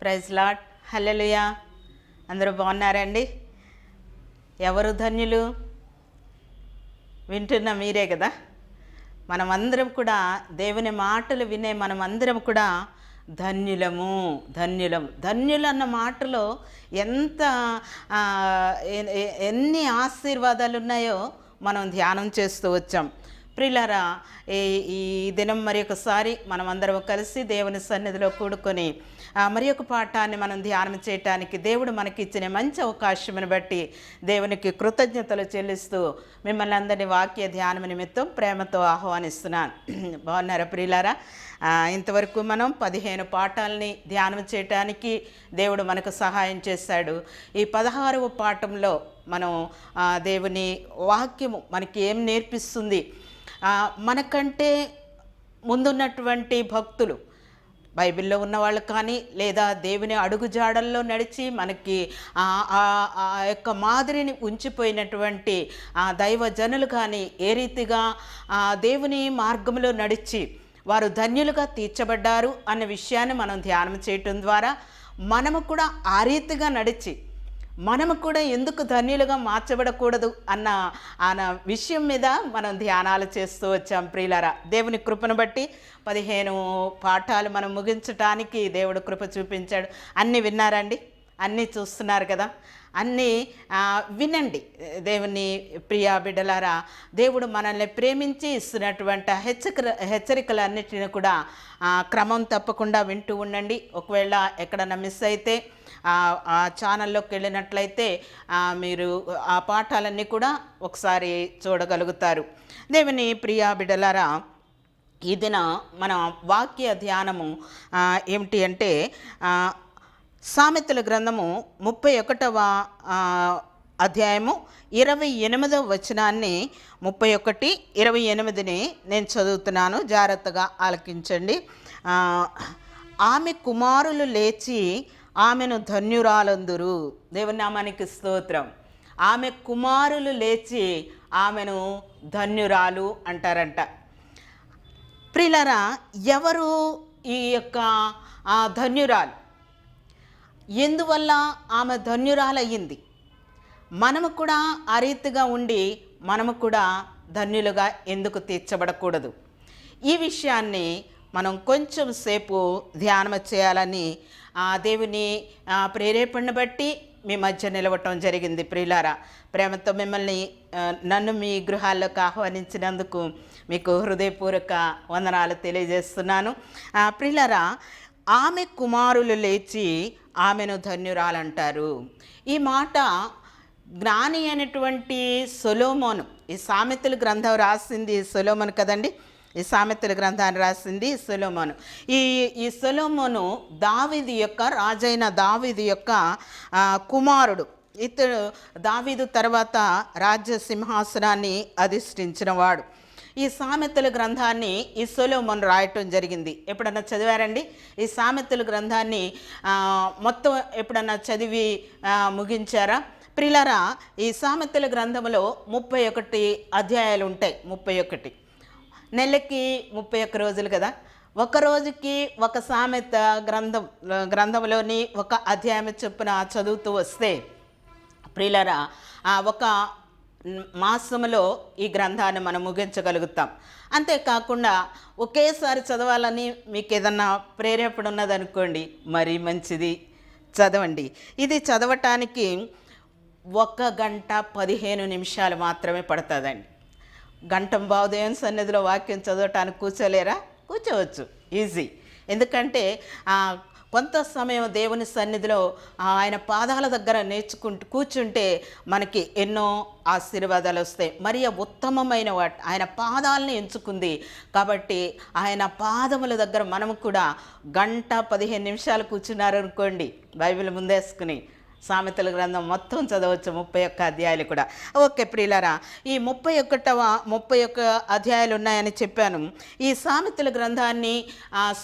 Praise lot hallelujah. అందరూ బాగున్నారండి? ఎవరు ధన్యులు? వింటున్న మీరే కదా? మనమందరం కూడా దేవుని మాటలు వినే మనమందరం కూడా ధన్యులము ధన్యులం ధన్యులు అన్న మాటలో ఎంత ఎన్ని ఆశీర్వాదాలు ఉన్నాయో మనం ధ్యానం చేస్తూ వచ్చాం. ప్రిలరా ఈ ఈ దినం మరి ఒకసారి మనం అందరం కలిసి దేవుని సన్నిధిలో కూడుకొని మరి ఒక పాఠాన్ని మనం ధ్యానం చేయటానికి దేవుడు మనకి ఇచ్చిన మంచి అవకాశమును బట్టి దేవునికి కృతజ్ఞతలు చెల్లిస్తూ మిమ్మల్ని అందరినీ వాక్య ధ్యానం నిమిత్తం ప్రేమతో ఆహ్వానిస్తున్నాను. బాగున్నారా ప్రియులారా? ఇంతవరకు మనం పదిహేను పాఠాలని ధ్యానం చేయటానికి దేవుడు మనకు సహాయం చేశాడు. ఈ పదహారవ పాఠంలో మనం దేవుని వాక్యము మనకి ఏం నేర్పిస్తుంది మనకంటే ముందున్నటువంటి భక్తులు బైబిల్లో ఉన్న వాళ్ళు కానీ లేదా దేవుని అడుగుజాడల్లో నడిచి మనకి ఆ ఆ- ఆ యొక్క మాదిరిని ఉంచిపోయినటువంటి ఆ దైవ జనులు కానీ ఏ రీతిగా ఆ దేవుని మార్గంలో నడిచి వారు ధన్యులుగా తీర్చబడ్డారు అన్న విషయాన్ని మనం ధ్యానం చేయటం ద్వారా మనము కూడా ఆ రీతిగా నడిచి మనము కూడా ఎందుకు ధన్యులుగా మార్చబడకూడదు అన్న అన్న విషయం మీద మనం ధ్యానాలు చేస్తూ వచ్చాం ప్రియులారా. దేవుని కృపను బట్టి పదిహేను పాఠాలు మనం ముగించటానికి దేవుడు కృప చూపించాడు. అన్నీ విన్నారండి అన్నీ చూస్తున్నారు కదా? అన్నీ వినండి. దేవుని ప్రియా బిడ్డలారా దేవుడు మనల్ని ప్రేమించి ఇస్తున్నటువంటి హెచ్చరిక హెచ్చరికలన్నిటిని కూడా క్రమం తప్పకుండా వింటూ ఉండండి. ఒకవేళ ఎక్కడన్నా మిస్ అయితే ఆ ఛానల్లోకి వెళ్ళినట్లయితే మీరు ఆ పాఠాలన్నీ కూడా ఒకసారి చూడగలుగుతారు. దేవుని ప్రియా బిడ్డలారా ఈ దిన మన వాక్య ధ్యానము ఏమిటి అంటే సామెతల గ్రంథము ముప్పై ఒకటవ అధ్యాయము ఇరవై ఎనిమిదవ వచనాన్ని ముప్పై ఒకటి ఇరవై ఎనిమిదిని నేను చదువుతున్నాను. జాగ్రత్తగా ఆలకించండి. ఆమె కుమారులు లేచి ఆమెను ధన్యురాలందురు. దేవుని నామానికి స్తోత్రం. ఆమె కుమారులు లేచి ఆమెను ధన్యురాలు అంటారంట. ప్రిలరా ఎవరు ఈ యొక్క ధన్యురాలు? ఎందువల్ల ఆమె ధన్యురాలయ్యింది? మనము కూడా ఆ రీతిగా ఉండి మనము కూడా ధన్యులుగా ఎందుకు తీర్చబడకూడదు? ఈ విషయాన్ని మనం కొంచెం సేపు ధ్యానం చేయాలని ఆ దేవుని ప్రేరేపణను బట్టి మీ మధ్య నిలవటం జరిగింది ప్రియులారా. ప్రేమతో మిమ్మల్ని నన్ను మీ గృహాల్లోకి ఆహ్వానించినందుకు మీకు హృదయపూర్వక వందనాలు తెలియజేస్తున్నాను. ఆ, ప్రియులారా ఆమె కుమారులు లేచి ఆమెను ధన్యురాలంటారు. ఈ మాట జ్ఞాని అయినటువంటి సొలోమోను ఈ సామెతల గ్రంథం రాసింది సొలోమోను కదండి? ఈ సామెతల గ్రంథాన్ని రాసింది సొలోమోను. ఈ ఈ సొలోమోను దావిది యొక్క రాజైన దావిది యొక్క కుమారుడు. ఇతడు దావీదు తర్వాత రాజ్య సింహాసనాన్ని అధిష్ఠించినవాడు ఈ సామెతల గ్రంథాన్ని ఈ సొలోమోన్ రాయటం జరిగింది. ఎప్పుడన్నా చదివారండి? ఈ సామెతల గ్రంథాన్ని మొత్తం ఎప్పుడన్నా చదివి ముగించారా? ప్రిలరా ఈ సామెతల గ్రంథంలో ముప్పై ఒకటి అధ్యాయాలు ఉంటాయి ముప్పై ఒకటి. నెలకి ముప్పై ఒక్క రోజులు కదా? ఒక రోజుకి ఒక సామెత గ్రంథం గ్రంథంలోని ఒక అధ్యాయం చొప్పున చదువుతూ వస్తే ప్రిలరా ఆ ఒక మాసంలో ఈ గ్రంథాన్ని మనం ముగించగలుగుతాం. అంతేకాకుండా ఒకేసారి చదవాలని మీకు ఏదన్నా ప్రేరేపణ ఉన్నదనుకోండి మరీ మంచిది. చదవండి. ఇది చదవటానికి ఒక గంట పదిహేను నిమిషాలు మాత్రమే పడుతుందండి. గంటం బావుదయం సన్నిధిలో వాక్యం చదవటానికి కూర్చోలేరా? కూర్చోవచ్చు. ఈజీ. ఎందుకంటే కొంత సమయం దేవుని సన్నిధిలో ఆయన పాదాల దగ్గర నేర్చుకుంటూ కూర్చుంటే మనకి ఎన్నో ఆశీర్వాదాలు వస్తాయి. మరి ఉత్తమమైన వాటి ఆయన పాదాలని ఎంచుకుంది. కాబట్టి ఆయన పాదముల దగ్గర మనము కూడా గంట పదిహేను నిమిషాలు కూర్చున్నారు అనుకోండి. బైబిల్ ముందేసుకుని సామెతల గ్రంథం మొత్తం చదవచ్చు ముప్పై ఒక్క అధ్యాయులు కూడా. ఓకే ప్రియులరా ఈ ముప్పై ఒకటవ ముప్పై ఒక్క అధ్యాయాలు ఉన్నాయని చెప్పాను. ఈ సామెతల గ్రంథాన్ని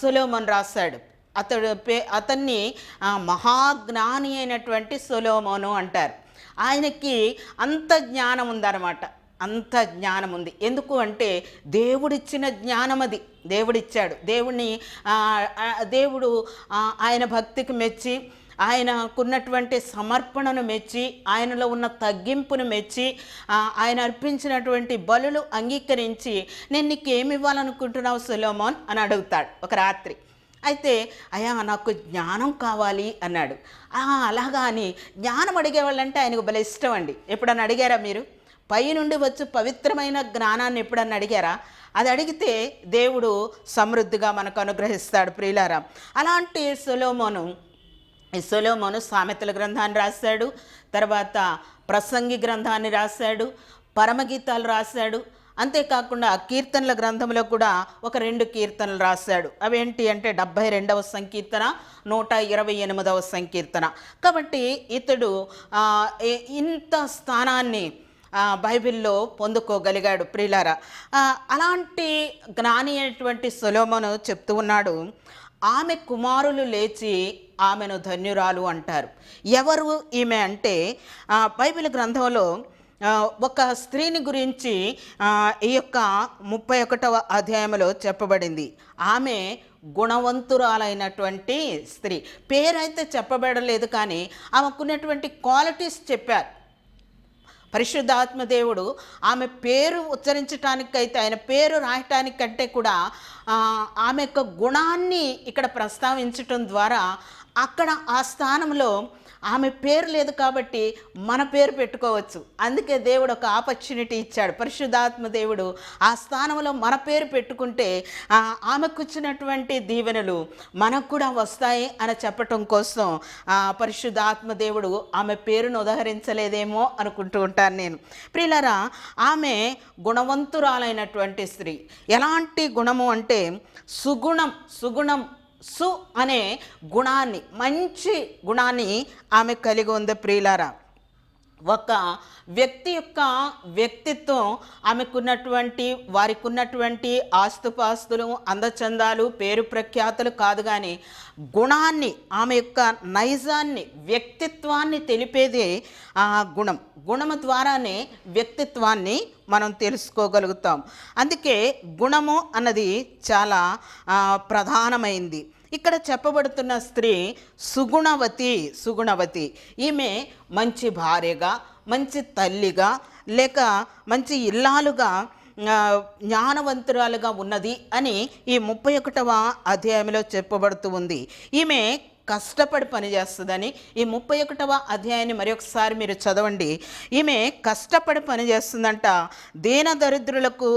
సులోమన్ రాశాడు. అతడు పే అతన్ని మహాజ్ఞాని అయినటువంటి సొలోమోను అంటారు. ఆయనకి అంత జ్ఞానం ఉందన్నమాట. అంత జ్ఞానం ఉంది. ఎందుకు అంటే దేవుడిచ్చిన జ్ఞానం అది. దేవుడిచ్చాడు. దేవుడిని దేవుడు ఆయన భక్తికి మెచ్చి ఆయనకున్నటువంటి సమర్పణను మెచ్చి ఆయనలో ఉన్న తగ్గింపును మెచ్చి ఆయన అర్పించినటువంటి బలులు అంగీకరించి నేను నీకు ఏమి ఇవ్వాలనుకుంటున్నావు సులోమోన్? అని అడుగుతాడు ఒక రాత్రి. అయితే అయ్యా నాకు జ్ఞానం కావాలి అన్నాడు. అలాగా అని జ్ఞానం అడిగేవాళ్ళంటే ఆయనకు భలే ఇష్టం అండి ఎప్పుడన్నా అడిగారా మీరు? పై నుండి వచ్చి పవిత్రమైన జ్ఞానాన్ని ఎప్పుడన్నా అడిగారా? అది అడిగితే దేవుడు సమృద్ధిగా మనకు అనుగ్రహిస్తాడు ప్రియులారా. అలాంటి సొలోమోను ఈ సొలోమోను సామెతల గ్రంథాన్ని రాశాడు తర్వాత ప్రసంగి గ్రంథాన్ని రాశాడు పరమగీతాలు రాశాడు అంతేకాకుండా కీర్తనల గ్రంథంలో కూడా ఒక రెండు కీర్తనలు రాశాడు. అవేంటి అంటే డెబ్భై రెండవ సంకీర్తన నూట ఇరవై ఎనిమిదవ సంకీర్తన. కాబట్టి ఇతడు ఇంత స్థానాన్ని బైబిల్లో పొందుకోగలిగాడు ప్రియులారా. అలాంటి జ్ఞాని అయినటువంటి సులోమను చెప్తూ ఉన్నాడు ఆమె కుమారులు లేచి ఆమెను ధన్యురాలు అంటారు. ఎవరు ఈమె అంటే బైబిల్ గ్రంథంలో ఒక స్త్రీని గురించి ఈ యొక్క ముప్పై ఒకటవ అధ్యాయంలో చెప్పబడింది. ఆమె గుణవంతురాలైనటువంటి స్త్రీ. పేరైతే చెప్పబడలేదు కానీ ఆమెకున్నటువంటి క్వాలిటీస్ చెప్పారు. పరిశుద్ధాత్మ దేవుడు ఆమె పేరు ఉచ్చరించటానికైతే ఆయన పేరు రాయటానికంటే కూడా ఆమె యొక్క గుణాన్ని ఇక్కడ ప్రస్తావించటం ద్వారా అక్కడ ఆ స్థానంలో ఆమె పేరు లేదు కాబట్టి మన పేరు పెట్టుకోవచ్చు. అందుకే దేవుడు ఒక ఆపర్చునిటీ ఇచ్చాడు. పరిశుద్ధాత్మ దేవుడు ఆ స్థానంలో మన పేరు పెట్టుకుంటే ఆమెకుచ్చినటువంటి దీవెనలు మనకు కూడా వస్తాయి అని చెప్పటం కోసం పరిశుద్ధాత్మ దేవుడు ఆమె పేరును ఉదహరించలేదేమో అనుకుంటూ ఉంటాను నేను. ప్రియులరా ఆమె గుణవంతురాలైనటువంటి స్త్రీ. ఎలాంటి గుణము అంటే సుగుణం సుగుణం సు అనే గుణాన్ని మంచి గుణాన్ని ఆమె కలిగి ఉంది ప్రియులారా. ఒక వ్యక్తి యొక్క వ్యక్తిత్వం ఆమెకున్నటువంటి వారికి ఉన్నటువంటి ఆస్తుపాస్తులు అందచందాలు పేరు ప్రఖ్యాతులు కాదు కానీ గుణాన్ని ఆమె యొక్క నైజాన్ని వ్యక్తిత్వాన్ని తెలిపేదే ఆ గుణం. గుణము ద్వారానే వ్యక్తిత్వాన్ని మనం తెలుసుకోగలుగుతాం. అందుకే గుణము అన్నది చాలా ప్రధానమైంది. ఇక్కడ చెప్పబడుతున్న స్త్రీ సుగుణవతి సుగుణవతి. ఈమె మంచి భార్యగా మంచి తల్లిగా లేక మంచి ఇల్లాలుగా జ్ఞానవంతురాలుగా ఉన్నది అని ఈ ముప్పై ఒకటవ అధ్యాయంలో చెప్పబడుతూ ఉంది. ఈమె కష్టపడి పనిచేస్తుందని ఈ ముప్పై ఒకటవ అధ్యాయాన్ని మరొకసారి మీరు చదవండి. ఈమె కష్టపడి పనిచేస్తుందంట దీన దరిద్రులకు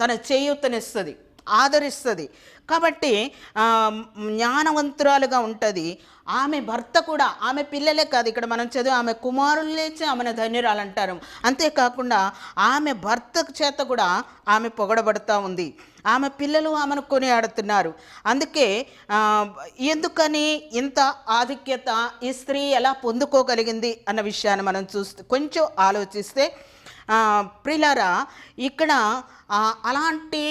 తన చేయూతనిస్తుంది. ఆదరిస్తుంది. కాబట్టి జ్ఞానవంతురాలుగా ఉంటుంది. ఆమె భర్త కూడా ఆమె పిల్లలే కాదు ఇక్కడ మనం చదివి ఆమె కుమారులు లేచి ఆమెను ధన్యురాలు అంటారు అంతేకాకుండా ఆమె భర్త చేత కూడా ఆమె పొగడబడుతూ ఉంది. ఆమె పిల్లలు ఆమెను కొనియాడుతున్నారు. అందుకే ఎందుకని ఇంత ఆధిక్యత ఈ స్త్రీ ఎలా పొందుకోగలిగింది అన్న విషయాన్ని మనం చూస్తే కొంచెం ఆలోచిస్తే ప్రిలారా ఇక్కడ అలాంటి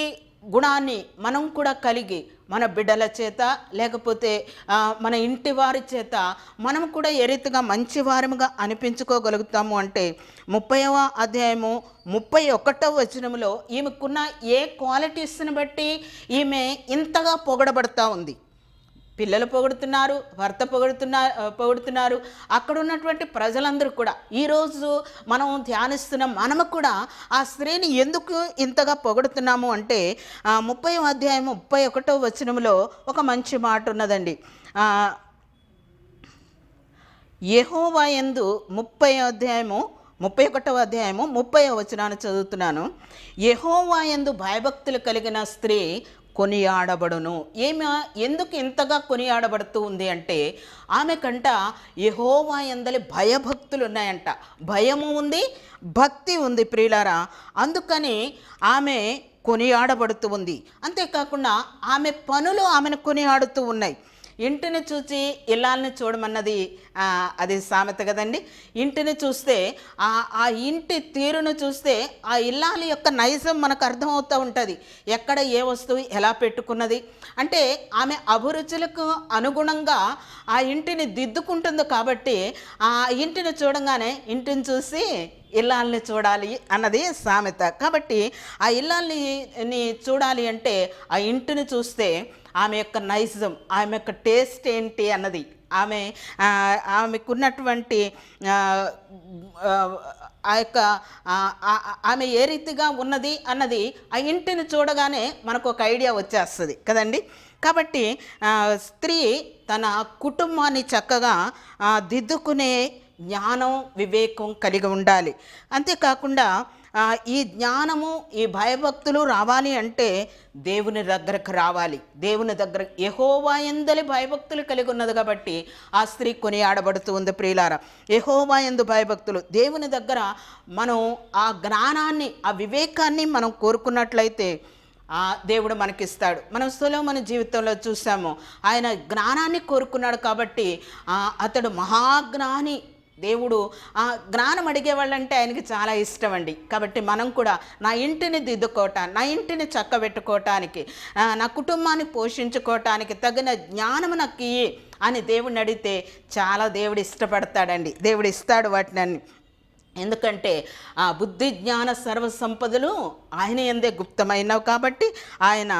గుణాన్ని మనం కూడా కలిగి మన బిడ్డల చేత లేకపోతే మన ఇంటి వారి చేత మనం కూడా ఏ రీతిగా మంచి వారముగా అనిపించుకోగలుగుతాము అంటే ముప్పైవ అధ్యాయము ముప్పై ఒకటవ వచనములో ఈమెకున్న ఏ క్వాలిటీస్ని బట్టి ఈమె ఇంతగా పొగడబడతా ఉంది. పిల్లలు పొగుడుతున్నారు భర్త పొగుడుతున్నా పొగుడుతున్నారు. అక్కడ ఉన్నటువంటి ప్రజలందరూ కూడా ఈరోజు మనం ధ్యానిస్తున్న మనము కూడా ఆ స్త్రీని ఎందుకు ఇంతగా పొగుడుతున్నాము అంటే ముప్పై అధ్యాయం ముప్పై ఒకటో వచనంలో ఒక మంచి మాట ఉన్నదండి. యహోవా ఎందు యందు ముప్పై అధ్యాయము ముప్పై ఒకటవ అధ్యాయము ముప్పై వచనాన్ని చదువుతున్నాను. యహోవా యందు భయభక్తులు కలిగిన స్త్రీ కొనియాడబడును. ఏమి ఎందుకు ఇంతగా కొనియాడబడుతూ ఉంది అంటే ఆమె కంట యహోవా ఎందలి భయభక్తులు ఉన్నాయంట భయము ఉంది భక్తి ఉంది ప్రియులారా. అందుకని ఆమె కొనియాడబడుతూ ఉంది. అంతేకాకుండా ఆమె పనులు ఆమెను కొనియాడుతూ ఉన్నాయి. ఇంటిని చూచి ఇల్లాలని చూడమన్నది అది సామెత కదండి. ఇంటిని చూస్తే ఆ ఇంటి తీరును చూస్తే ఆ ఇల్లాలి యొక్క నైజం మనకు అర్థమవుతూ ఉంటుంది. ఎక్కడ ఏ వస్తువు ఎలా పెట్టుకున్నది? అంటే ఆమె అభిరుచులకు అనుగుణంగా ఆ ఇంటిని దిద్దుకుంటుంది కాబట్టి ఆ ఇంటిని చూడంగానే ఇంటిని చూసి ఇల్లాలని చూడాలి అన్నది సామెత. కాబట్టి ఆ ఇల్లాలని చూడాలి అంటే ఆ ఇంటిని చూస్తే ఆమె యొక్క నైజం ఆమె యొక్క టేస్ట్ ఏంటి అన్నది. ఆమె ఆమెకున్నటువంటి ఆ, యొక్క ఆమె ఏ రీతిగా ఉన్నది అన్నది ఆ ఇంటిని చూడగానే మనకు ఒక ఐడియా వచ్చేస్తుంది కదండి. కాబట్టి స్త్రీ తన కుటుంబాన్ని చక్కగా దిద్దుకునే జ్ఞానం వివేకం కలిగి ఉండాలి. అంతేకాకుండా ఈ జ్ఞానము ఈ భయభక్తులు రావాలి అంటే దేవుని దగ్గరకు రావాలి. దేవుని దగ్గర యహోవా ఎందలి భయభక్తులు కలిగి ఉన్నది కాబట్టి ఆ స్త్రీ కొనియాడబడుతూ ఉంది ప్రియులార. యహోవా ఎందు భయభక్తులు. దేవుని దగ్గర మనం ఆ జ్ఞానాన్ని ఆ వివేకాన్ని మనం కోరుకున్నట్లయితే ఆ దేవుడు మనకిస్తాడు. మనం మన జీవితంలో చూసాము ఆయన జ్ఞానాన్ని కోరుకున్నాడు కాబట్టి ఆ, అతడు మహాజ్ఞాని దేవుడు ఆ జ్ఞానం అడిగేవాళ్ళంటే ఆయనకి చాలా ఇష్టం అండి కాబట్టి మనం కూడా నా ఇంటిని దిద్దుకోవటం నా ఇంటిని చక్కబెట్టుకోవటానికి నా కుటుంబాన్ని పోషించుకోవటానికి తగిన జ్ఞానం నాకు అని దేవుడిని అడిగితే చాలా దేవుడు ఇష్టపడతాడండి. దేవుడు ఇస్తాడు వాటిని ఎందుకంటే ఆ బుద్ధి జ్ఞాన సర్వ సంపదలు ఆయన ఎందే గుప్తమైనవి కాబట్టి ఆయన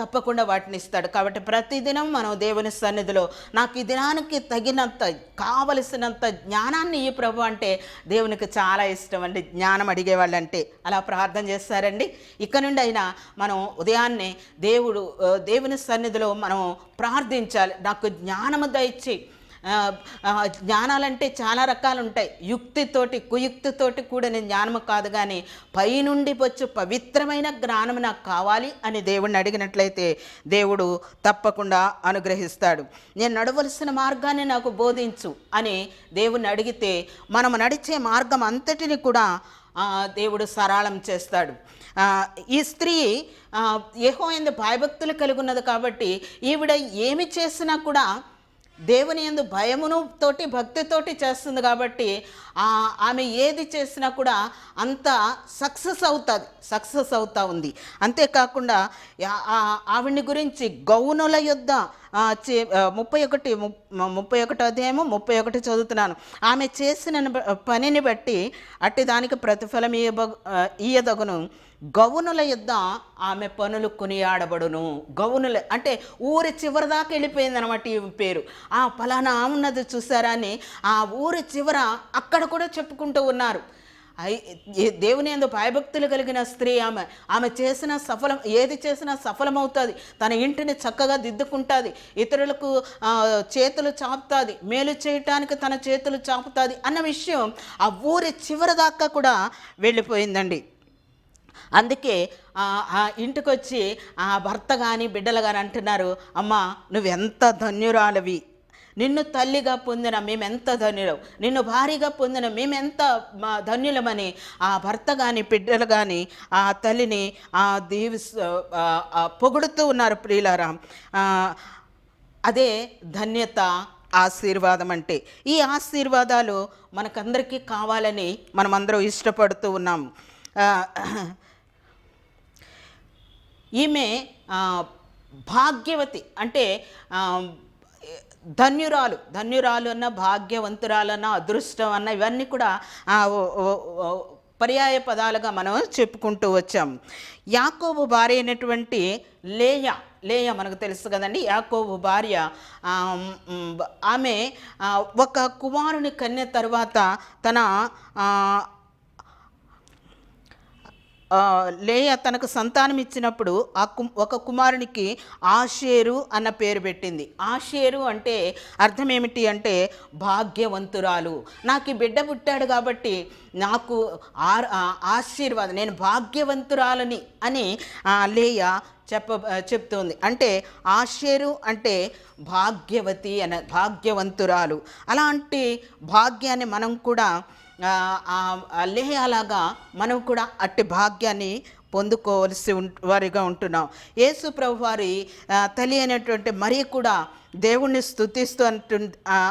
తప్పకుండా వాటిని ఇస్తాడు. కాబట్టి ప్రతిదినం మనం దేవుని సన్నిధిలో నాకు ఈ దినానికి తగినంత కావలసినంత జ్ఞానాన్ని ఈ ప్రభు అంటే దేవునికి చాలా ఇష్టం అండి. జ్ఞానం అడిగేవాళ్ళంటే అలా ప్రార్థన చేస్తారండి. ఇక నుండి అయినా మనం ఉదయాన్నే దేవుడు దేవుని సన్నిధిలో మనం ప్రార్థించాలి. నాకు జ్ఞానము దయచేయి. జ్ఞానాలంటే చాలా రకాలు ఉంటాయి యుక్తితోటి కుయుక్తితోటి కూడిన జ్ఞానము కాదు కానీ పైనుండి వచ్చు పవిత్రమైన జ్ఞానం నాకు కావాలి అని దేవుడిని అడిగినట్లయితే దేవుడు తప్పకుండా అనుగ్రహిస్తాడు. నేను నడవలసిన మార్గాన్ని నాకు బోధించు అని దేవుణ్ణి అడిగితే మనం నడిచే మార్గం అంతటిని కూడా దేవుడు సరళం చేస్తాడు. ఈ స్త్రీ ఏహో ఎందు భయభక్తులు కలిగి ఉన్నది కాబట్టి ఈవిడ ఏమి చేసినా కూడా దేవుని యందు భయమును తోటి భక్తితోటి చేస్తుంది కాబట్టి ఆమె ఏది చేసినా కూడా అంత సక్సెస్ అవుతుంది సక్సెస్ అవుతా ఉంది. అంతేకాకుండా ఆవిడ్ని గురించి గౌనుల యుద్ధ ముప్పై ఒకటి ము- ముప్పై ఒకటి అధ్యాయము ముప్పై ఒకటి చదువుతున్నాను. ఆమె చేసిన బ- పనిని బట్టి అట్టి దానికి ప్రతిఫలం ఇయ్యబ ఇయ్యదగును. గౌనుల యుద్ధ ఆమె పనులు కొనియాడబడును. గౌనుల అంటే ఊరి చివరి దాకా వెళ్ళిపోయింది అనమాట ఈ పేరు. ఆ ఫలానా ఉన్నది చూసారా అని ఆ ఊరి చివర అక్కడ కూడా చెప్పుకుంటూ ఉన్నారు. దేవుని ఎందు భయభక్తులు కలిగిన స్త్రీ ఆమె ఆమె చేసిన సఫలం ఏది చేసినా సఫలమవుతుంది. తన ఇంటిని చక్కగా దిద్దుకుంటుంది. ఇతరులకు చేతులు చాపుతుంది. మేలు చేయటానికి తన చేతులు చాపుతుంది అన్న విషయం ఆ ఊరి చివరి దాకా కూడా వెళ్ళిపోయిందండి. అందుకే ఆ ఇంటికి వచ్చి ఆ భర్త కానీ బిడ్డలు కానీ అంటున్నారు అమ్మా నువ్వెంత ధన్యురాలవి. నిన్ను తల్లిగా పొందిన మేమెంత ధన్యులం. నిన్ను భారీగా పొందిన మేమెంత మా ధన్యులమని ఆ భర్త కానీ బిడ్డలు కానీ ఆ తల్లిని ఆ దేవి పొగుడుతూ ఉన్నారు ప్రియులారాం. అదే ధన్యత ఆశీర్వాదం అంటే. ఈ ఆశీర్వాదాలు మనకందరికీ కావాలని మనమందరం ఇష్టపడుతూ ఉన్నాం. ఈమె భాగ్యవతి అంటే ధన్యురాలు. ధన్యురాలు అన్న భాగ్యవంతురాలన్న అదృష్టం అన్న ఇవన్నీ కూడా పర్యాయ పదాలుగా మనం చెప్పుకుంటూ వచ్చాం. యాకోబు భార్య అయినటువంటి లేయ లేయ మనకు తెలుసు కదండి. యాకోబు భార్య ఆమె ఒక కుమారుని కన్య తర్వాత తన లేయ తనకు సంతానం ఇచ్చినప్పుడు ఆ కు ఒక కుమారునికి ఆషేరు అన్న పేరు పెట్టింది. ఆషేరు అంటే అర్థం ఏమిటి అంటే భాగ్యవంతురాలు. నాకు ఈ బిడ్డ పుట్టాడు కాబట్టి నాకు ఆ ఆశీర్వాదం నేను భాగ్యవంతురాలని అని లేయ చెప్ప చెప్తుంది. అంటే ఆశేరు అంటే భాగ్యవతి అన భాగ్యవంతురాలు. అలాంటి భాగ్యాన్ని మనం కూడా ఆ, మనం కూడా అట్టి భాగ్యాన్ని పొందుకోవలసి ఉం వారిగా ఉంటున్నాం. యేసు ప్రభు వారి తల్లి అయినటువంటి మరి కూడా దేవుణ్ణి స్తుతిస్తూ అంటు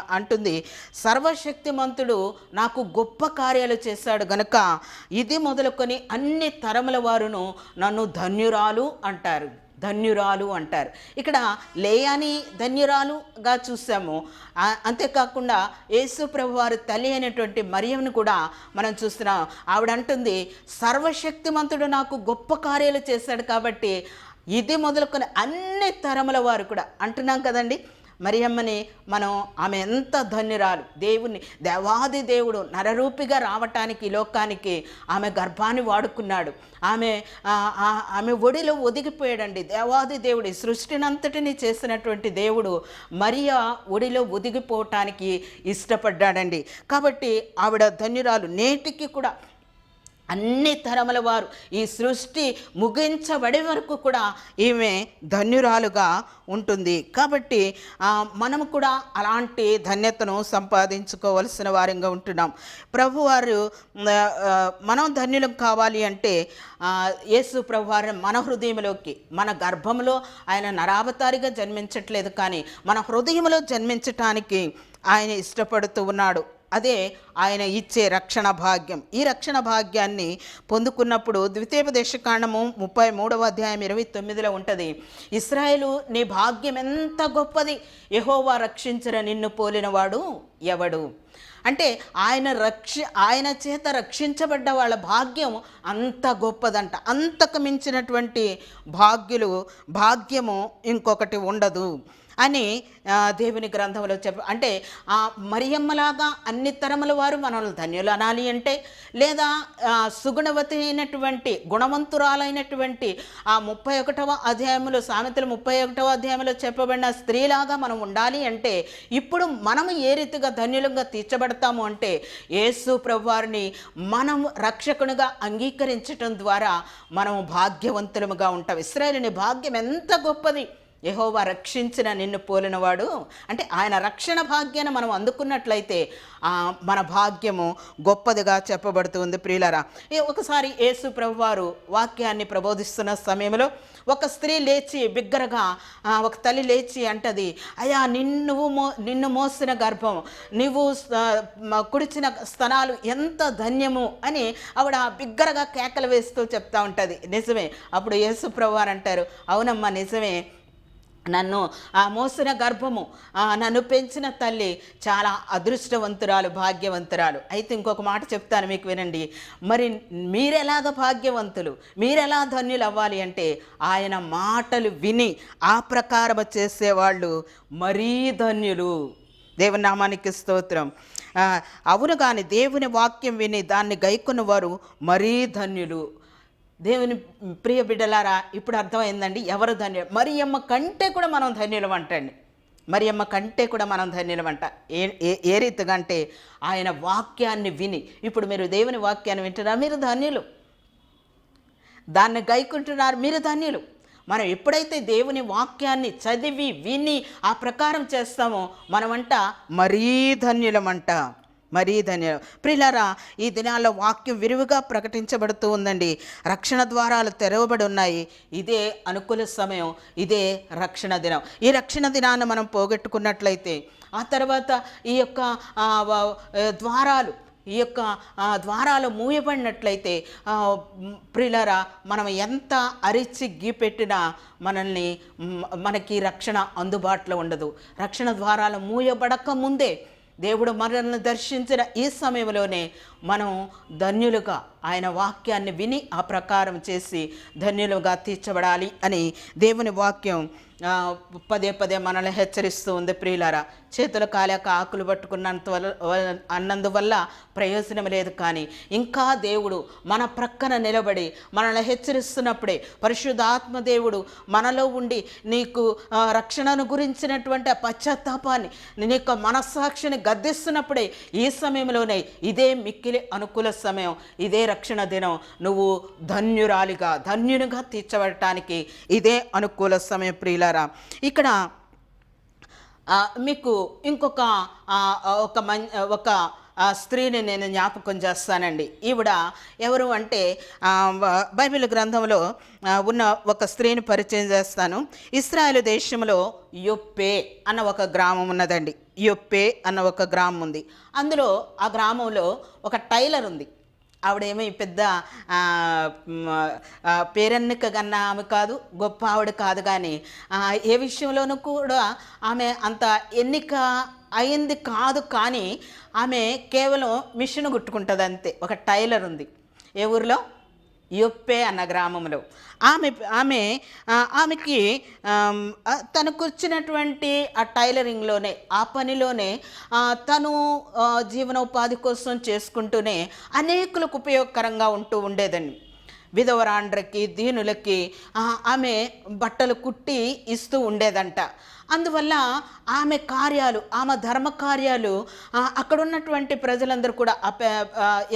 అంటుంది సర్వశక్తిమంతుడు నాకు గొప్ప కార్యాలు చేశాడు గనుక ఇది మొదలుకొని అన్ని తరముల వారును నన్ను ధన్యురాలు అంటారు. ధన్యురాలు అంటారు. ఇక్కడ లేయాని ధన్యురాలుగా చూసాము. అంతేకాకుండా యేసు ప్రభు తల్లి అయినటువంటి మరియంను కూడా మనం చూస్తున్నాం. ఆవిడ అంటుంది సర్వశక్తిమంతుడు నాకు గొప్ప కార్యాలు చేశాడు కాబట్టి ఇది మొదలుకొని అన్ని తరముల వారు కూడా అంటున్నాం కదండి. మరియమ్మని మనం ఆమె ఎంత ధన్యురాలు. దేవుని దేవాది దేవుడు నరరూపిగా రావటానికి లోకానికి ఆమె గర్భాన్ని వాడుకున్నాడు. ఆమె ఆమె ఒడిలో ఒదిగిపోయాడండి. దేవాది దేవుడి సృష్టినంతటిని చేసినటువంటి దేవుడు మరియా ఒడిలో ఒదిగిపోవటానికి ఇష్టపడ్డాడండి. కాబట్టి ఆవిడ ధన్యురాలు. నేటికి కూడా అన్ని తరముల వారు ఈ సృష్టి ముగించబడే వరకు కూడా ఈమె ధన్యురాలుగా ఉంటుంది. కాబట్టి మనము కూడా అలాంటి ధన్యతను సంపాదించుకోవలసిన వారంగా ఉంటున్నాం. ప్రభువారు మనం ధన్యులం కావాలి అంటే యేసు ప్రభువారు మన హృదయంలోకి మన గర్భంలో ఆయన నరావతారిగా జన్మించట్లేదు కానీ మన హృదయంలో జన్మించటానికి ఆయన ఇష్టపడుతూ ఉన్నాడు. అదే ఆయన ఇచ్చే రక్షణ భాగ్యం. ఈ రక్షణ భాగ్యాన్ని పొందుకున్నప్పుడు ద్వితీయోపదేశకాండము ముప్పై మూడవ అధ్యాయం ఇరవై తొమ్మిదిలో ఉంటుంది. ఇస్రాయేలు నీ భాగ్యం ఎంత గొప్పది? యహోవా రక్షించిన నిన్ను పోలినవాడు ఎవడు? అంటే ఆయన రక్ష ఆయన చేత రక్షించబడ్డ వాళ్ళ భాగ్యం అంత గొప్పదంట. అంతకు మించినటువంటి భాగ్యులు భాగ్యము ఇంకొకటి ఉండదు. అని దేవుని గ్రంథంలో చెప్ప అంటే ఆ మరియమ్మలాగా అన్ని తరముల వారు మనల్ని ధన్యులు అనాలి అంటే లేదా సుగుణవతి అయినటువంటి గుణవంతురాలైనటువంటి ఆ ముప్పై ఒకటవ అధ్యాయంలో సామెతలు ముప్పై ఒకటవ అధ్యాయంలో చెప్పబడిన స్త్రీలాగా మనం ఉండాలి అంటే ఇప్పుడు మనము ఏ రీతిగా ధన్యులంగా తీర్చబడతాము అంటే యేసు ప్రభువారిని మనం రక్షకునిగా అంగీకరించటం ద్వారా మనము భాగ్యవంతులముగా ఉంటాం. ఇస్రాయేలుని భాగ్యం ఎంత గొప్పది! యహోవా రక్షించిన నిన్ను పోలినవాడు. అంటే ఆయన రక్షణ భాగ్యాన్ని మనం అందుకున్నట్లయితే మన భాగ్యము గొప్పదిగా చెప్పబడుతుంది ప్రియులరా. ఒకసారి యేసు ప్రభువారు వాక్యాన్ని ప్రబోధిస్తున్న సమయంలో ఒక స్త్రీ లేచి బిగ్గరగా ఒక తల్లి లేచి అంటది అయ్యా నిన్ను మో నిన్ను మోసిన గర్భం నువ్వు కుడిచిన స్తనాలు ఎంత ధన్యము అని ఆవిడ బిగ్గరగా కేకలు వేస్తూ చెప్తా ఉంటుంది. నిజమే. అప్పుడు యేసు ప్రభువారు అంటారు అవునమ్మా నిజమే. నన్ను ఆ మోసిన గర్భము నన్ను పెంచిన తల్లి చాలా అదృష్టవంతురాలు భాగ్యవంతురాలు. అయితే ఇంకొక మాట చెప్తాను మీకు వినండి. మరి మీరెలాగ భాగ్యవంతులు? మీరెలా ధన్యులు అవ్వాలి అంటే ఆయన మాటలు విని ఆ ప్రకారం చేసేవాళ్ళు మరీ ధన్యులు. దేవుని నామానికి స్తోత్రం. అవును కానీ దేవుని వాక్యం విని దాన్ని గైకున్న వారు మరీ ధన్యులు. దేవుని ప్రియ బిడ్డలారా ఇప్పుడు అర్థమైందండి ఎవరు ధన్యులు? మరియమ్మ కంటే కూడా మనం ధన్యులం అంటండి. మరియమ్మ కంటే కూడా మనం ధన్యులమంట అంట. ఏ ఏ ఏ రీతిగా అంటే ఆయన వాక్యాన్ని విని ఇప్పుడు మీరు దేవుని వాక్యాన్ని వింటున్నారు? మీరు ధన్యులు. దాన్ని గైకుంటున్నారు మీరు ధన్యులు. మనం ఎప్పుడైతే దేవుని వాక్యాన్ని చదివి విని ఆ ప్రకారం చేస్తామో మనమంట మరీ ధన్యులమంట మరీ ధన్య ప్రిలరా ఈ దినాల్లో వాక్యం విరివిగా ప్రకటించబడుతూ ఉందండి. రక్షణ ద్వారాలు తెరవబడి ఉన్నాయి. ఇదే అనుకూల సమయం. ఇదే రక్షణ దినం. ఈ రక్షణ దినాన్ని మనం పోగొట్టుకున్నట్లయితే ఆ తర్వాత ఈ యొక్క ద్వారాలు ఈ యొక్క ద్వారాలు మూయబడినట్లయితే ప్రిలరా మనం ఎంత అరిచి గీపెట్టినా మనల్ని మనకి రక్షణ అందుబాటులో ఉండదు. రక్షణ ద్వారాలు మూయబడక ముందే దేవుడు మనల్ని దర్శించిన ఈ సమయంలోనే మనం ధన్యులుగా ఆయన వాక్యాన్ని విని ఆ ప్రకారం చేసి ధన్యులుగా తీర్చబడాలి అని దేవుని వాక్యం పదే పదే మనల్ని హెచ్చరిస్తూ ఉంది ప్రియులారా. చేతులు కాలేక ఆకులు పట్టుకున్నంత వల్ల అన్నందువల్ల ప్రయోజనం లేదు కానీ ఇంకా దేవుడు మన ప్రక్కన నిలబడి మనల్ని హెచ్చరిస్తున్నప్పుడే పరిశుద్ధాత్మ దేవుడు మనలో ఉండి నీకు రక్షణను గురించినటువంటి ఆ పశ్చాత్తాపాన్ని నీ యొక్క మనస్సాక్షిని గద్దిస్తున్నప్పుడే ఈ సమయంలోనే ఇదే మిక్కిలి అనుకూల సమయం ఇదే రక్షణ దినం. నువ్వు ధన్యురాలిగా ధన్యునిగా తీర్చబడటానికి ఇదే అనుకూల సమయం ప్రియుల ప్రియులారా ఇక్కడ మీకు ఇంకొక ఒక మం ఒక స్త్రీని నేను జ్ఞాపకం చేస్తానండి. ఈవిడ ఎవరు అంటే బైబిల్ గ్రంథంలో ఉన్న ఒక స్త్రీని పరిచయం చేస్తాను. ఇస్రాయల్ దేశంలో యొప్పే అన్న ఒక గ్రామం ఉన్నదండి. యొప్పే అన్న ఒక గ్రామం ఉంది. అందులో ఆ గ్రామంలో ఒక టైలర్ ఉంది. ఆవిడేమో పెద్ద పేరెన్నిక కన్నా ఆమె కాదు గొప్ప ఆవిడ కాదు కానీ ఏ విషయంలోనూ కూడా ఆమె అంత ఎన్నిక అయింది కాదు కానీ ఆమె కేవలం మిషన్ కుట్టుకుంటుంది అంతే ఒక టైలర్ ఉంది. ఏ ఊరిలో? యొప్పే అన్న గ్రామంలో ఆమె ఆమె ఆమెకి తనకు వచ్చినటువంటి ఆ టైలరింగ్లోనే ఆ పనిలోనే తను జీవనోపాధి కోసం చేసుకుంటూనే అనేకులకు ఉపయోగకరంగా ఉంటూ ఉండేదండి. విధవరాండ్రకి దీనులకి ఆమె బట్టలు కుట్టి ఇస్తూ ఉండేదంట. అందువల్ల ఆమె కార్యాలు ఆమె ధర్మ కార్యాలు అక్కడ ఉన్నటువంటి ప్రజలందరూ కూడా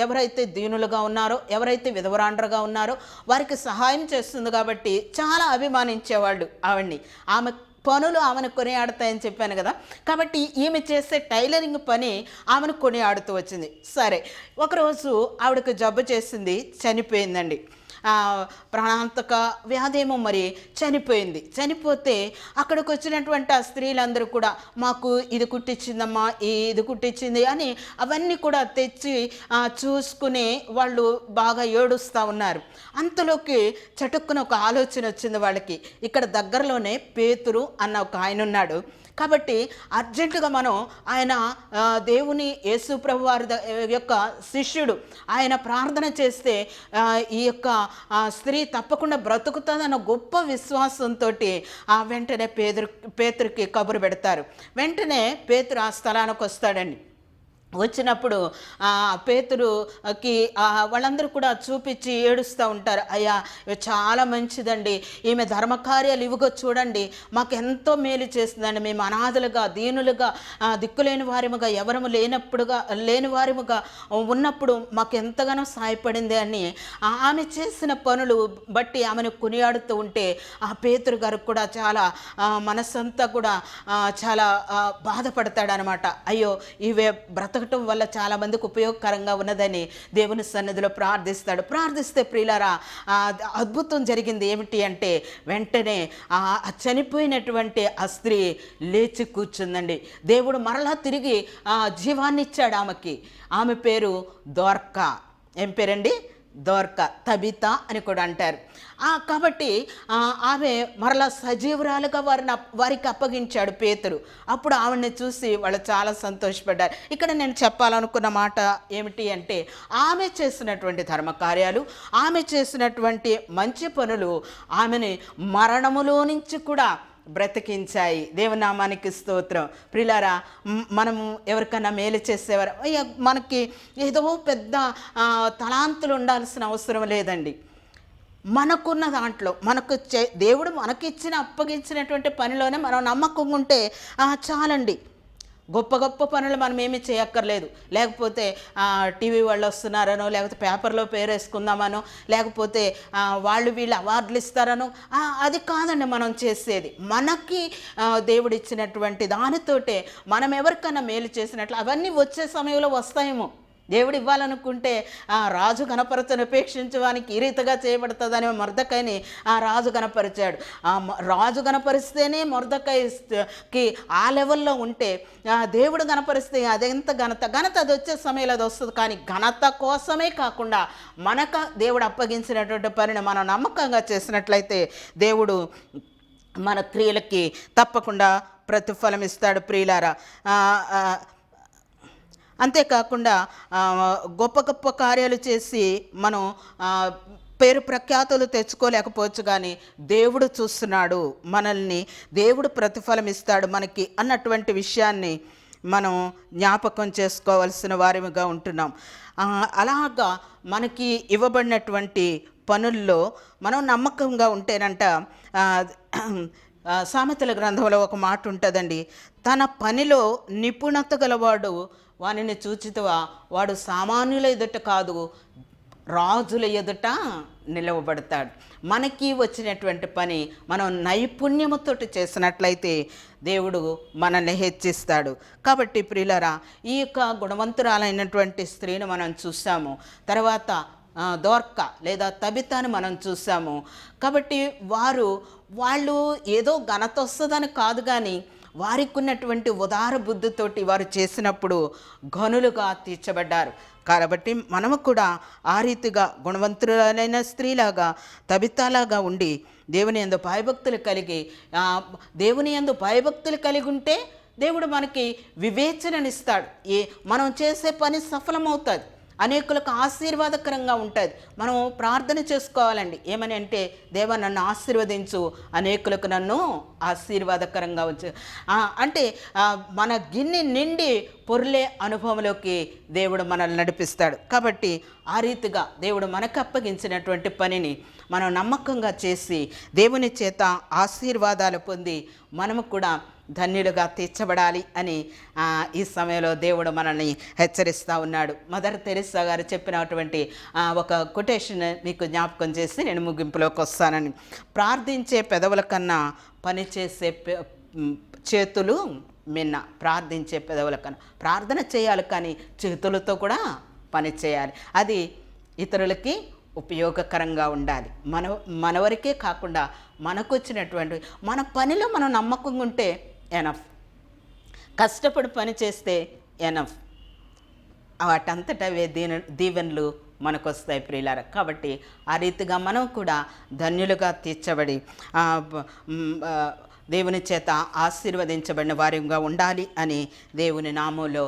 ఎవరైతే దీనులుగా ఉన్నారో ఎవరైతే విధవరాండ్రగా ఉన్నారో వారికి సహాయం చేస్తుంది కాబట్టి చాలా అభిమానించేవాళ్ళు ఆవిడ్ని. ఆమె పనులు ఆమెను కొనియాడతాయని చెప్పాను కదా. కాబట్టి ఈమె చేసే టైలరింగ్ పని ఆమెను కొనియాడుతూ వచ్చింది. సరే ఒకరోజు ఆవిడకు జబ్బు చేసింది చనిపోయిందండి. ప్రాణాంతక వ్యాధేమో మరి చనిపోయింది. చనిపోతే అక్కడికి వచ్చినటువంటి ఆ స్త్రీలందరూ కూడా మాకు ఇది కుట్టించిందమ్మా ఈ ఇది కుట్టించింది అని అవన్నీ కూడా తెచ్చి చూసుకుని వాళ్ళు బాగా ఏడుస్తూ ఉన్నారు. అంతలోకి చటుక్కున ఒక ఆలోచన వచ్చింది వాళ్ళకి. ఇక్కడ దగ్గరలోనే పేతురు అన్న ఒక ఆయన ఉన్నాడు. కాబట్టి అర్జెంటుగా మనం ఆయన దేవుని యేసు ప్రభు వారి యొక్క శిష్యుడు ఆయన ప్రార్థన చేస్తే ఈ యొక్క స్త్రీ తప్పకుండా బ్రతుకుతుందన్న గొప్ప విశ్వాసంతో ఆ వెంటనే పేదరు పేతురికి కబురు పెడతారు. వెంటనే పేతురు ఆ స్థలానికి వస్తాడండి. వచ్చినప్పుడు ఆ పేతురుకి వాళ్ళందరూ కూడా చూపించి ఏడుస్తూ ఉంటారు. అయ్యా చాలా మంచిదండి. ఈమె ధర్మకార్యాలు ఇవిగో చూడండి. మాకు ఎంతో మేలు చేస్తుందండి. మేము అనాథలుగా దీనులుగా దిక్కులేని వారిముగా ఎవరము లేనప్పుడుగా లేని వారిముగా ఉన్నప్పుడు మాకు ఎంతగానో సహాయపడింది అని ఆమె చేసిన పనులు బట్టి ఆమెను కొనియాడుతూ ఉంటే ఆ పేతురు గారు కూడా చాలా మనసంతా మనస్సంతా కూడా చాలా బాధపడతాడనమాట. అయ్యో ఇవే బ్రతకటం వల్ల చాలామందికి ఉపయోగకరంగా ఉన్నదని దేవుని సన్నిధిలో ప్రార్థిస్తాడు. ప్రార్థిస్తే ప్రియులరా అద్భుతం జరిగింది ఏమిటి అంటే వెంటనే ఆ చనిపోయినటువంటి ఆ స్త్రీ లేచి కూర్చుందండి. దేవుడు మరలా తిరిగి ఆ జీవాన్ని ఇచ్చాడు ఆమెకి. ఆమె పేరు దోర్కా ఏం పేరండి? దోర్క తబిత అని కూడా అంటారు. కాబట్టి ఆమె మరలా సజీవురాలుగా వారిని వారికి అప్పగించాడు పేతురు. అప్పుడు ఆవిడని చూసి వాళ్ళు చాలా సంతోషపడ్డారు. ఇక్కడ నేను చెప్పాలనుకున్న మాట ఏమిటి అంటే ఆమె చేసినటువంటి ధర్మ కార్యాలు ఆమె చేసినటువంటి మంచి పనులు ఆమెని మరణములో నుంచి కూడా బ్రతికించాయి. దేవనామానికి స్తోత్రం. ప్రిలారా మనము ఎవరికైనా మేలు చేసేవారు అయ్యా మనకి ఏదో పెద్ద తలాంతులు ఉండాల్సిన అవసరం లేదండి. మనకున్న దాంట్లో మనకు దేవుడు మనకిచ్చిన అప్పగించినటువంటి పనిలోనే మనం నమ్మకం ఉంటే చాలండి. గొప్ప గొప్ప పనులు మనం ఏమీ చేయక్కర్లేదు. లేకపోతే టీవీ వాళ్ళు వస్తున్నారనో లేకపోతే పేపర్లో పేరు వేసుకుందామనో లేకపోతే వాళ్ళు వీళ్ళు అవార్డులు ఇస్తారనో అది కాదండి మనం చేసేది. మనకి దేవుడిచ్చినటువంటి దానితోటే మనం ఎవరికైనా మేలు చేసినట్లు అవన్నీ వచ్చే సమయంలో వస్తాయేమో. దేవుడు ఇవ్వాలనుకుంటే ఆ రాజు గణపరచను ఉపేక్షించడానికి ఈ రీతిగా చేయబడుతుందని మొర్దకాయని ఆ రాజు గణపరిచాడు ఆ రాజు గణపరిస్తేనే మొర్దకాయకి ఆ లెవెల్లో ఉంటే ఆ దేవుడు గణపరిస్తే అదెంత ఘనత? ఘనత అది వచ్చే సమయంలో అది వస్తుంది. కానీ ఘనత కోసమే కాకుండా మనక దేవుడు అప్పగించినటువంటి పనిని మనం నమ్మకంగా చేసినట్లయితే దేవుడు మన క్రియలకి తప్పకుండా ప్రతిఫలం ఇస్తాడు ప్రియులారా అంతేకాకుండా గొప్ప గొప్ప కార్యాలు చేసి మనం పేరు ప్రఖ్యాతులు తెచ్చుకోలేకపోవచ్చు కానీ దేవుడు చూస్తున్నాడు మనల్ని దేవుడు ప్రతిఫలం ఇస్తాడు మనకి అన్నటువంటి విషయాన్ని మనం జ్ఞాపకం చేసుకోవాల్సిన వారిగా ఉంటున్నాం. అలాగా మనకి ఇవ్వబడినటువంటి పనుల్లో మనం నమ్మకంగా ఉంటేనంట సామెతల గ్రంథంలో ఒక మాట ఉంటుందండి. తన పనిలో నిపుణత గలవాడు వానిని చూచితవా? వాడు సామాన్యుల ఎదుట కాదు రాజుల ఎదుట నిలవబడతాడు. మనకి వచ్చినటువంటి పని మనం నైపుణ్యముతోటి చేసినట్లయితే దేవుడు మనల్ని హెచ్చిస్తాడు. కాబట్టి ప్రియులరా ఈ యొక్క గుణవంతురాలైనటువంటి స్త్రీని మనం చూసాము తర్వాత దోర్క లేదా తబితాని మనం చూసాము కాబట్టి వారు వాళ్ళు ఏదో ఘనత వస్తుందని కాదు కానీ వారికి ఉన్నటువంటి ఉదార బుద్ధితోటి వారు చేసినప్పుడు గనులుగా తీర్చబడ్డారు. కాబట్టి మనము కూడా ఆ రీతిగా గుణవంతులైన స్త్రీలాగా తబితాలాగా ఉండి దేవుని ఎందు భయభక్తులు కలిగి దేవుని ఎందు భయభక్తులు కలిగి ఉంటే దేవుడు మనకి వివేచననిస్తాడు. ఏ మనం చేసే పని సఫలమవుతుంది. అనేకులకు ఆశీర్వాదకరంగా ఉంటుంది. మనం ప్రార్థన చేసుకోవాలండి. ఏమని అంటే దేవ నన్ను ఆశీర్వదించు. అనేకులకు నన్ను ఆశీర్వాదకరంగా ఉంచు. అంటే మన గిన్నె నిండి పొర్లే అనుభవంలోకి దేవుడు మనల్ని నడిపిస్తాడు. కాబట్టి ఆ రీతిగా దేవుడు మనకు అప్పగించినటువంటి పనిని మనం నమ్మకంగా చేసి దేవుని చేత ఆశీర్వాదాలు పొంది మనము కూడా ధన్యులుగా తీర్చబడాలి అని ఈ సమయంలో దేవుడు మనల్ని హెచ్చరిస్తూ ఉన్నాడు. మదర్ తెరిసా గారు చెప్పినటువంటి ఒక కొటేషన్ మీకు జ్ఞాపకం చేసి నేను ముగింపులోకి వస్తానని. ప్రార్థించే పెదవుల కన్నా పనిచేసే చేతులు మిన్న. ప్రార్థించే పెదవుల కన్నా. ప్రార్థన చేయాలి కానీ చేతులతో కూడా పని చేయాలి. అది ఇతరులకి ఉపయోగకరంగా ఉండాలి. మన మనవరికే కాకుండా మనకు వచ్చినటువంటి మన పనిలో మనం నమ్మకంగా ఉంటే ఎనఫ్. కష్టపడి పని చేస్తే ఎనఫ్. వాటంతట అవే దీన దీవెనలు మనకు వస్తాయి ప్రియులార. కాబట్టి ఆ రీతిగా మనం కూడా ధన్యులుగా తీర్చబడి దేవుని చేత ఆశీర్వదించబడిన వారిగా ఉండాలి అని దేవుని నామంలో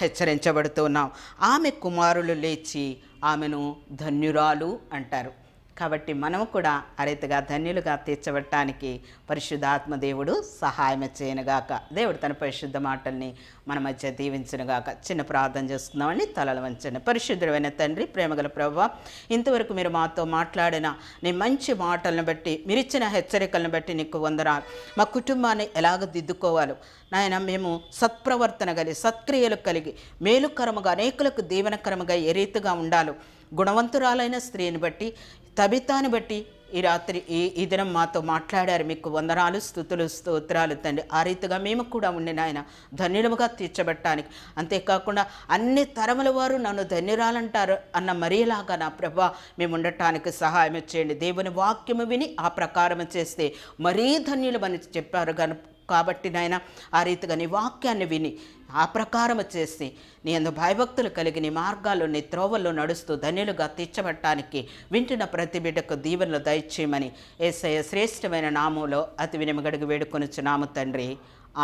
హెచ్చరించబడుతున్నాం. ఆమె కుమారులు లేచి ఆమెను ధన్యురాలు అంటారు. కాబట్టి మనము కూడా ఆ ధన్యులుగా తీర్చబట్టానికి పరిశుద్ధాత్మ దేవుడు సహాయం చేయనుగాక. దేవుడు తన పరిశుద్ధ మాటల్ని మన మధ్య దీవించనుగాక. చిన్న ప్రార్థన చేసుకుందామని తలలు వంచండి. పరిశుద్ధమైన తండ్రి ప్రేమగల ప్రభావ ఇంతవరకు మీరు మాతో మాట్లాడిన నీ మంచి మాటలను బట్టి మీరు ఇచ్చిన హెచ్చరికలను బట్టి నీకు వందరా మా కుటుంబాన్ని ఎలాగ దిద్దుకోవాలో? నాయన మేము సత్ప్రవర్తన కలిగి సత్క్రియలు కలిగి మేలుకరముగా అనేకులకు దీవనకరముగా ఏ రీతిగా ఉండాలో గుణవంతురాలైన స్త్రీని బట్టి తబితాను బట్టి ఈ రాత్రి ఈ ఈ దినం మాతో మాట్లాడారు. మీకు వందనాలు స్థుతులు స్తోత్రాలు తండ్రి. ఆ రీతిగా మేము కూడా ఉండి నాయన ధన్యులముగా తీర్చబెట్టడానికి. అంతేకాకుండా అన్ని తరముల వారు నన్ను ధన్యురాలంటారు అన్న మరీలాగా నా ప్రభా మేము ఉండటానికి సహాయం చేయండి. దేవుని వాక్యము విని ఆ ప్రకారం చేస్తే మరీ ధన్యులమని చెప్పారు. కనుక కాబట్టి నాయన ఆ రీతిగా నీ వాక్యాన్ని విని ఆ ప్రకారము చేసి నీ అందు భయభక్తులు కలిగి నీ మార్గాల్లో నీ త్రోవల్లో నడుస్తూ ధన్యులుగా తీర్చబట్టానికి వింటున్న ప్రతి బిడ్డకు దీవెనలు దయచేయమని ఏసయ్య శ్రేష్టమైన నామంలో అతి వినిమగడికి వేడుకొనుచు నాము తండ్రి.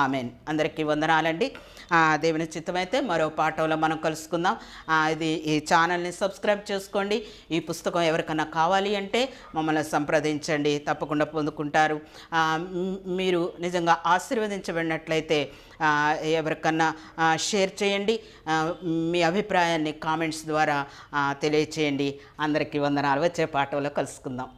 ఆమెన్. అందరికీ వందనాలండి. దేవుని చిత్తమైతే మరో పాఠంలో మనం కలుసుకుందాం. ఇది ఈ ఛానల్ని సబ్స్క్రైబ్ చేసుకోండి. ఈ పుస్తకం ఎవరికన్నా కావాలి అంటే మమ్మల్ని సంప్రదించండి. తప్పకుండా పొందుకుంటారు. మీరు నిజంగా ఆశీర్వదించబడినట్లయితే ఎవరికన్నా షేర్ చేయండి. మీ అభిప్రాయాన్ని కామెంట్స్ ద్వారా తెలియచేయండి. అందరికీ వందనాలు. వచ్చే పాఠంలో కలుసుకుందాం.